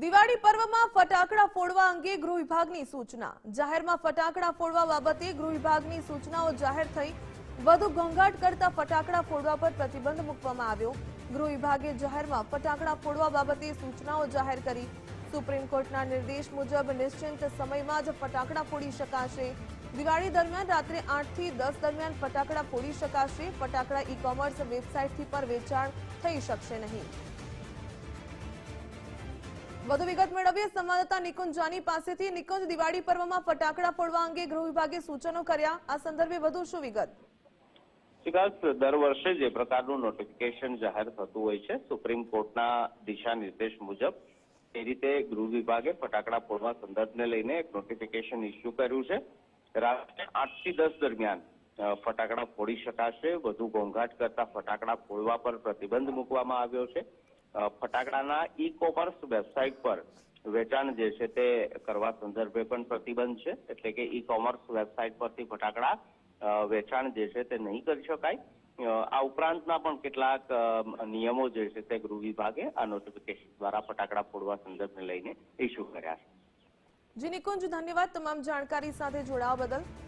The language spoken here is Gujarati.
દિવાળી પર્વમાં ફટાકડા ફોડવા અંગે ગૃહ વિભાગની સૂચના. જાહેરમાં ફટાકડા ફોડવા બાબતે ગૃહ વિભાગની સૂચનાઓ જાહેર થઈ. વધુ ઘોંઘાટ કરતા ફટાકડા ફોડવા પર પ્રતિબંધ મૂકવામાં આવ્યો. ગૃહ વિભાગે જાહેરમાં ફટાકડા ફોડવા બાબતે સૂચનાઓ જાહેર કરી. સુપ્રીમ કોર્ટના નિર્દેશ મુજબ નિશ્ચિત સમયમાં જ ફટાકડા ફોડી શકાશે. દિવાળી દરમિયાન રાત્રે આઠથી દસ દરમિયાન ફટાકડા ફોડી શકાશે. ફટાકડા ઈ કોમર્સ વેબસાઇટથી પર વેચાણ થઈ શકશે નહીં. વધુ વિગત મેળવીએ. સંવાદદાતા નિકુંજ જાની પાસેથી નિકુંજ, દિવાળી પર્વમાં ફટાકડા ફોડવા અંગે ગૃહ વિભાગે સૂચનો કર્યા. આ સંદર્ભે વધુ શું વિગત? દર વર્ષે જે પ્રકારનું નોટિફિકેશન જાહેર થતું હોય છે, સુપ્રીમ કોર્ટના દિશા નિર્દેશ મુજબ, એ રીતે ગૃહ વિભાગે ફટાકડા ફોડવા સંદર્ભને લઈને એક નોટિફિકેશન ઇસ્યુ કર્યું છે. રાત્રે આઠથી દસ દરમિયાન ફટાકડા ફોડી શકાશે. વધુ ઘોંઘાટ કરતા ફટાકડા ફોડવા પર પ્રતિબંધ મૂકવામાં આવ્યો છે. ફટાકડાના ઈ કોમર્સ વેબસાઇટ પર વેચાણ જે છે તે કરવા સંદર્ભે પણ પ્રતિબંધ છે. એટલે કે ઈ કોમર્સ વેબસાઇટ પરથી ફટાકડા વેચાણ જે છે તે નહીં કરી શકાય. આ ઉપરાંતના પણ કેટલાક નિયમો જે છે તે ગૃહ વિભાગે આ નોટિફિકેશન દ્વારા ફટાકડા ફોડવા સંદર્ભને લઈને ઇસ્યુ કર્યા છે. જી નિકુંજ, ધન્યવાદ તમામ જાણકારી સાથે જોડાવા બદલ.